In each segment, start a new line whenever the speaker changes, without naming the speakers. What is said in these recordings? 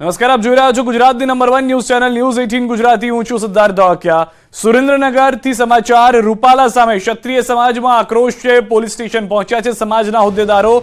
નમસ્કાર, આપ જોઈ રહ્યા છો ગુજરાતની number one news channel news eighteen Gujarati. હું છું સિદ્ધાર્થ ધોકિયા સુરેન્દ્રનગરથી સમાચાર, રૂપાલા સામે ક્ષત્રિય સમાજમાં આક્રોશ છે. પોલીસ સ્ટેશન પહોંચ્યા છે સમાજના હોદ્દેદારો.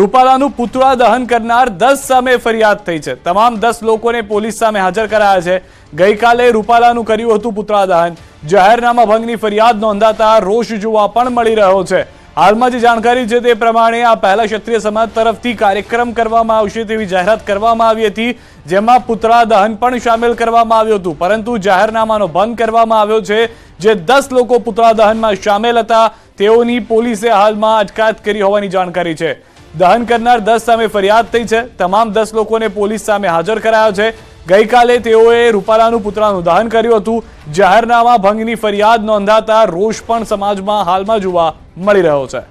રૂપાલાનું પુતળા દહન કરનાર દસ સામે ફરિયાદ થઈ છે. તમામ દસ લોકોને પોલીસ સામે હાજર કરાયા છે. ગઈકાલે રૂપાલાનું કર્યું હતું પુતળા દહન. જાહેરનામા ભંગની ફરિયાદ નોંધાતા રોષ જોવા પણ મળી રહ્યો છે. હાલમાં જે જાણકારી છે તે પ્રમાણે આ પહેલા ક્ષત્રિય સમાજ તરફથી કાર્યક્રમ કરવામાં આવશે તેવી જાહેરાત કરવામાં આવી હતી, જેમાં પુતળા દહન પણ સામેલ કરવામાં આવ્યું હતું. પરંતુ જાહેરનામાનો બંધ કરવામાં આવ્યો છે, જે દસ લોકો પુતળા દહનમાં સામેલ હતા, તેઓની પોલીસે હાલમાં અટકાયત કરી હોવાની જાણકારી છે. દહન કરનાર દસ સામે ફરિયાદ થઈ છે. તમામ દસ લોકોને પોલીસ સામે હાજર કરાયો છે. ગઈકાલે તેઓએ રૂપાલાનું પુતળાનું દહન કર્યું હતું. જાહેરનામા ભંગની ફરિયાદ નોંધાતા રોષ પણ સમાજમાં હાલમાં જોવા મળી રહ્યો છે.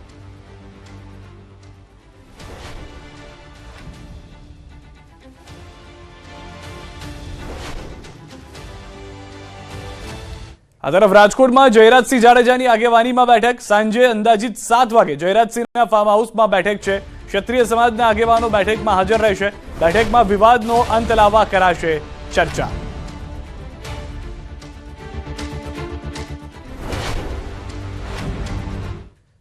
આ તરફ રાજકોટમાં જયરાજસિંહ જાડેજાની આગેવાનીમાં બેઠક. સાંજે અંદાજિત સાત વાગે જયરાજસિંહના ફાર્મ હાઉસમાં બેઠક છે. ક્ષત્રિય સમાજના આગેવાનો બેઠકમાં હાજર રહેશે. બેઠકમાં વિવાદનો અંત લાવવા કરાશે ચર્ચા.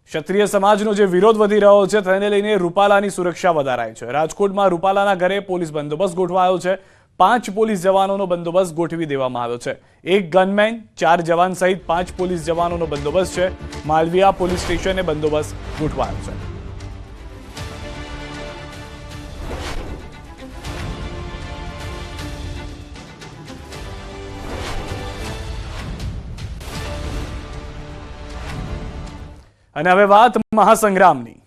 ક્ષત્રિય સમાજનો જે વિરોધ વધી રહ્યો છે, તેને લઈને રૂપાલાની સુરક્ષા વધારાઈ છે. રાજકોટમાં રૂપાલાના ઘરે પોલીસ બંદોબસ્ત ગોઠવાયો છે. પાંચ પોલીસ જવાનોનો બંદોબસ્ત ગોઠવી દેવામાં આવ્યો છે. એક ગનમેન, ચાર જવાન સહિત પાંચ પોલીસ જવાનોનો બંદોબસ્ત છે. માલવીયા પોલીસ સ્ટેશને બંદોબસ્ત ગોઠવાયો છે. અને હવે વાત મહાસંગ્રામની.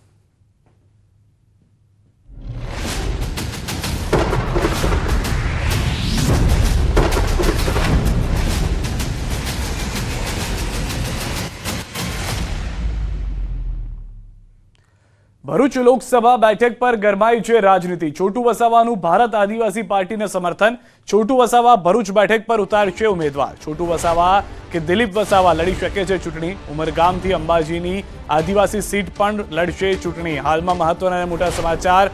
ભરૂચ લોકસભા બેઠક પર ગરમાઈ છે રાજનીતિ. છોટુ વસાવાનું ભારત આદિવાસી પાર્ટીને સમર્થન. છોટુ વસાવા ભરૂચ બેઠક પર ઉતારશે ઉમેદવાર. છોટુ વસાવા કે દિલીપ વસાવા લડી શકે છે ચૂંટણી. ઉમરગામથી અંબાજીની આદિવાસી સીટ પણ લડશે ચૂંટણી. હાલમાં મહત્વના મોટા સમાચાર.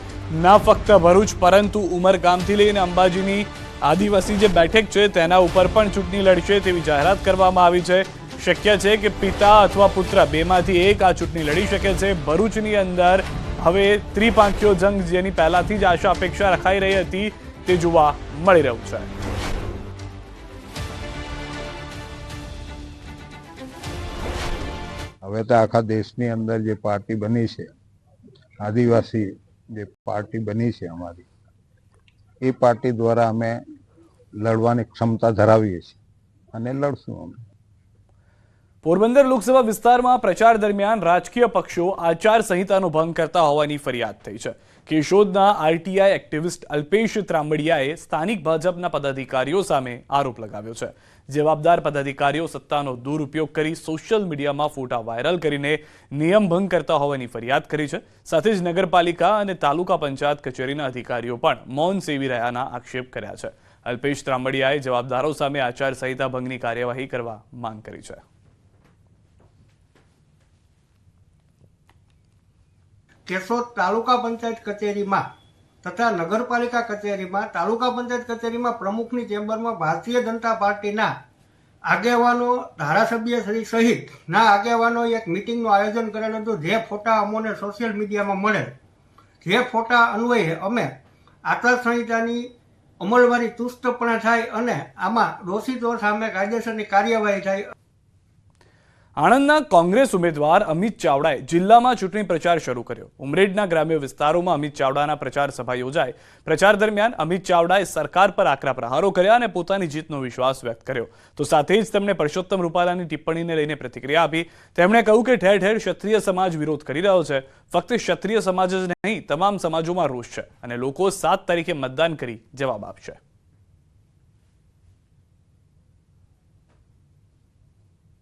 ન ફક્ત ભરૂચ, પરંતુ ઉમરગામથી લઈને અંબાજીની આદિવાસી જે બેઠક છે તેના ઉપર પણ ચૂંટણી લડશે તેવી જાહેરાત કરવામાં આવી છે. શક્ય છે કે પિતા અથવા પુત્ર બેમાંથી એક આ ચૂંટણી લડી શકે છે. ભરૂચની અંદર હવે ત્રિપાંખીયો જંગ જેની પહેલાથી જ આશા અપેક્ષા રખાઈ રહી હતી, તે જોવા મળી રહ્યું છે.
હવે તો આખા દેશની અંદર જે પાર્ટી બની છે, આદિવાસી જે પાર્ટી બની છે અમારી, એ પાર્ટી દ્વારા અમે લડવાની ક્ષમતા ધરાવીએ છીએ. અને લડશું અમે.
પોરબંદર લોકસભા વિસ્તારમાં પ્રચાર દરમિયાન રાજકીય પક્ષો આચાર સંહિતાનો ભંગ કરતા હોવાની ફરિયાદ થઈ છે. કેશોદના આરટીઆઈ એક્ટિવિસ્ટ અલ્પેશ ત્રામડિયાએ સ્થાનિક ભાજપના પદાધિકારીઓ સામે આરોપ લગાવ્યો છે. જવાબદાર પદાધિકારીઓ સત્તાનો દુરુપયોગ કરી સોશિયલ મીડિયામાં ફોટા વાયરલ કરીને નિયમ ભંગ કરતા હોવાની ફરિયાદ કરી છે. સાથે જ નગરપાલિકા અને તાલુકા પંચાયત કચેરીના અધિકારીઓ પણ મૌન સેવી રહ્યાના આક્ષેપ કર્યા છે. અલ્પેશ ત્રામડિયાએ જવાબદારો સામે આચાર સંહિતા ભંગની કાર્યવાહી કરવા માંગ કરી છે.
કેશોદ તાલુકા પંચાયત કચેરીમાં તથા નગરપાલિકા કચેરીમાં, તાલુકા પંચાયત કચેરીમાં પ્રમુખની ચેમ્બરમાં ભારતીય જનતા પાર્ટીના આગેવાનો, ધારાસભ્ય શ્રી સહિતના આગેવાનો એક મિટિંગનું આયોજન કરેલ હતું. જે ફોટા અમોને સોશિયલ મીડિયામાં મળે જે ફોટા અન્વયે અમે આચારસંહિતાની અમલવારી ચુસ્તપણે થાય અને આમાં દોષિતો સામે કાયદેસરની કાર્યવાહી થાય.
આણંદના કોંગ્રેસ ઉમેદવાર અમિત ચાવડાએ જિલ્લામાં ચૂંટણી પ્રચાર શરૂ કર્યો. ઉમરેડના ગ્રામ્ય વિસ્તારોમાં અમિત ચાવડાના પ્રચાર સભા યોજાઈ. પ્રચાર દરમિયાન અમિત ચાવડાએ સરકાર પર આકરા પ્રહારો કર્યા અને પોતાની જીતનો વિશ્વાસ વ્યક્ત કર્યો. તો સાથે જ તેમણે પરસોત્તમ રૂપાલાની ટિપ્પણીને લઈને પ્રતિક્રિયા આપી. તેમણે કહ્યું કે ઠેર ઠેર ક્ષત્રિય સમાજ વિરોધ કરી રહ્યો છે. ફક્ત ક્ષત્રિય સમાજ જ નહીં, તમામ સમાજોમાં રોષ છે અને લોકો સાત તારીખે મતદાન કરી જવાબ આપશે.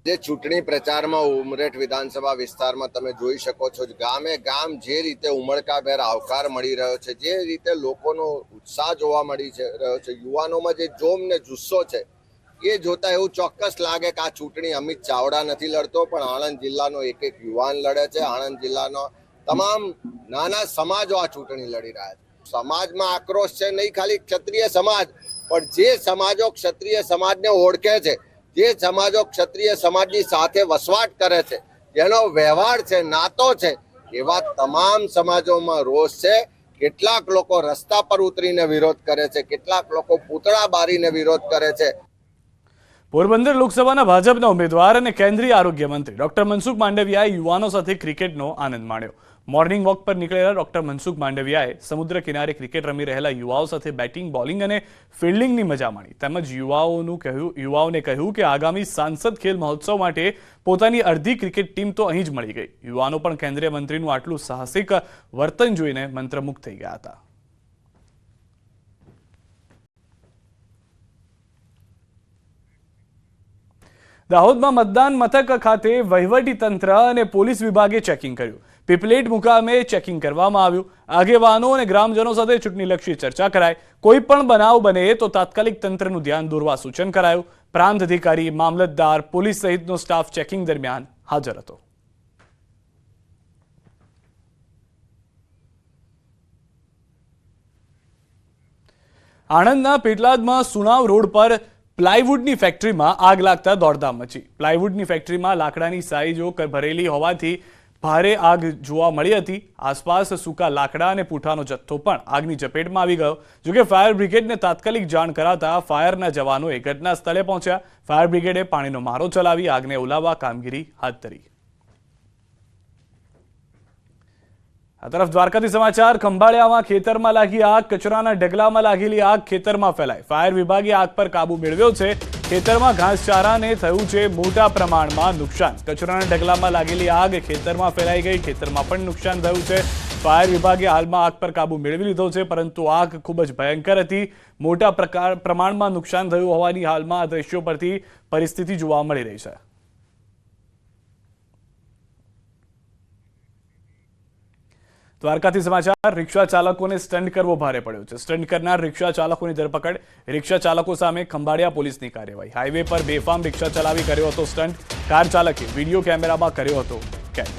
જે ચૂંટણી પ્રચારમાં ઉમરેઠ વિધાનસભા વિસ્તારમાં તમે જોઈ શકો છો ગામે ગામ જે રીતે ઉમળકાભેર આવકાર મળી રહ્યો છે, જે રીતે લોકોનો ઉત્સાહ જોવા મળી છે, રહ્યો છે, યુવાનોમાં જે જોમ ને જુસ્સો છે, એ જોતા એવું ચોક્કસ લાગે કે આ ચૂંટણી અમિત ચાવડા નથી લડતો, પણ આણંદ જિલ્લાનો એક એક યુવાન લડે છે, આણંદ જિલ્લાનો તમામ નાના સમાજો આ ચૂંટણી લડી રહ્યા છે. સમાજમાં આક્રોશ છે નહીં ખાલી ક્ષત્રિય સમાજ, પણ જે સમાજો ક્ષત્રિય સમાજને ઓળખે છે જે સમાજો ક્ષત્રિય સમાજની સાથે વસવાટ કરે છે. જેનો વ્યવહાર છે, નાતો છે, એવા તમામ સમાજોમાં રોષ છે. કેટલાક લોકો રસ્તા પર ઉતરીને વિરોધ કરે છે, કેટલાક લોકો પૂતળા બારીને વિરોધ કરે છે.
પોરબંદર લોકસભાના ભાજપના ઉમેદવાર અને કેન્દ્રીય આરોગ્ય મંત્રી ડોક્ટર મનસુખ માંડવિયાએ યુવાનો સાથે ક્રિકેટનો આનંદ માણ્યો. મોર્નિંગ વોક પર નીકળેલા ડોક્ટર મનસુખ માંડવિયાએ સમુદ્ર કિનારે ક્રિકેટ રમી રહેલા યુવાઓ સાથે બેટિંગ, બોલિંગ અને ફિલ્ડિંગની મજા માણી. તેમજ યુવાઓનું કહ્યું, યુવાઓને કહ્યું કે આગામી સાંસદ ખેલ મહોત્સવ માટે પોતાની અડધી ક્રિકેટ ટીમ તો અહીં જ મળી ગઈ. યુવાનો પણ કેન્દ્રીય મંત્રીનું આટલું સાહસિક વર્તન જોઈને મંત્રમુગ્ધ થઈ ગયા હતા. દાહોદમાં મતદાન મથક ખાતે વહીવટી તંત્ર અને પોલીસ વિભાગે ચેકિંગ કર્યું. પીપલેટ મુકામે ચેકિંગ કરવામાં આવ્યું. આગેવાનો અને ગ્રામજનો સાથે ચૂંટણીલક્ષી ચર્ચા કરાઈ. કોઈ પણ બનાવ બને તો તાત્કાલિક તંત્રનું ધ્યાન દોરવા સૂચન કરાયું. પ્રાંત અધિકારી, મામલતદાર, પોલીસ સહિતનો સ્ટાફ ચેકિંગ દરમિયાન હાજર હતો. આણંદના પેટલાદમાં સુણાવ રોડ પર પ્લાયવુડની ફેક્ટરીમાં આગ લાગતા દોડધામ મચી. પ્લાયવુડની ફેક્ટરીમાં લાકડાની સાઈજો ભરેલી હોવાથી ભારે આગ જોવા મળી હતી. આસપાસ સૂકા લાકડા અને પૂઠાનો જથ્થો પણ આગની ઝપેટમાં આવી ગયો. જોકે ફાયર બ્રિગેડને તાત્કાલિક જાણ કરાતા ફાયરના જવાનોએ ઘટના સ્થળે પહોંચ્યા. ફાયર બ્રિગેડે પાણીનો મારો ચલાવી આગને ઓલાવવા કામગીરી હાથ ધરી. આ તરફ દ્વારકાથી સમાચાર, ખંભાળિયામાં ખેતરમાં લાગી આગ, કચરાના ઢગલામાં લાગેલી આગ ખેતરમાં ફેલાઈ. ફાયર વિભાગે આગ પર કાબુ મેળવ્યો છે. ખેતરમાં ઘાસચારાને થયું છે મોટા પ્રમાણમાં નુકસાન. કચરાના ઢગલામાં લાગેલી આગ ખેતરમાં ફેલાઈ ગઈ. ખેતરમાં પણ નુકસાન થયું છે. ફાયર વિભાગે હાલમાં આગ પર કાબુ મેળવી લીધો છે, પરંતુ આગ ખૂબ જ ભયંકર હતી. મોટા પ્રમાણમાં નુકસાન થયું હોવાની હાલમાં આ દ્રશ્યો પરથી પરિસ્થિતિ જોવા મળી રહી છે. દ્વારકાથી સમાચાર, રિક્ષા ચાલકોને સ્ટન્ટ કરવો ભારે પડ્યો છે. સ્ટન્ટ કરનાર રિક્ષા ચાલકોની ધરપકડ, રિક્ષા ચાલકો સામે ખંભાળિયા પોલીસની કાર્યવાહી. હાઈવે પર બેફામ રિક્ષા ચલાવી કર્યો હતો સ્ટન્ટ કાર ચાલકે વીડિયો કેમેરામાં કર્યો હતો કેદ.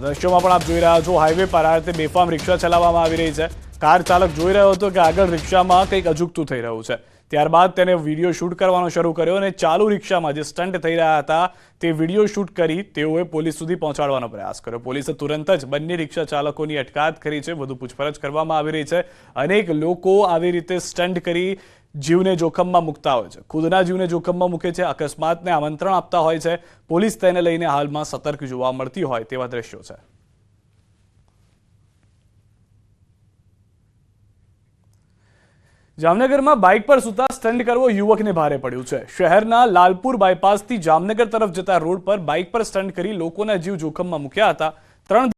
દ્રશ્યોમાં પણ આપ જોઈ રહ્યા છો, હાઈવે પર આ રીતે બેફામ રિક્ષા ચલાવવામાં આવી રહી છે. કાર ચાલક જોઈ રહ્યો હતો કે આગળ રિક્ષામાં કંઈક અજુગતું થઈ રહ્યું છે. ત્યારબાદ તેને વીડિયો શૂટ કરવાનો શરૂ કર્યો અને ચાલુ રિક્ષામાં જે સ્ટન્ટ થઈ રહ્યા હતા, તે વીડિયો શૂટ કરી તેઓએ પોલીસ સુધી પહોંચાડવાનો પ્રયાસ કર્યો. પોલીસે તુરંત જ બંને રિક્ષા ચાલકોની અટકાયત કરી છે. વધુ પૂછપરછ કરવામાં આવી રહી છે. અનેક લોકો આવી રીતે સ્ટન્ટ કરી જીવને જોખમમાં મૂકતા હોય છે. ખુદના જીવને જોખમમાં મૂકે છે. અકસ્માતને આમંત્રણ આપતા હોય છે. પોલીસ તેને લઈને હાલમાં સતર્ક જોવા મળતી હોય તેવા દ્રશ્યો છે. જામનગરમાં બાઇક પર સૂતા સ્ટન્ટ કરવો યુવકને ભારે પડ્યું છે. શહેરના લાલપુર બાયપાસથી જામનગર તરફ જતા રોડ પર બાઇક પર સ્ટન્ટ કરી લોકોના જીવ જોખમમાં મૂક્યા હતા. ત્રણ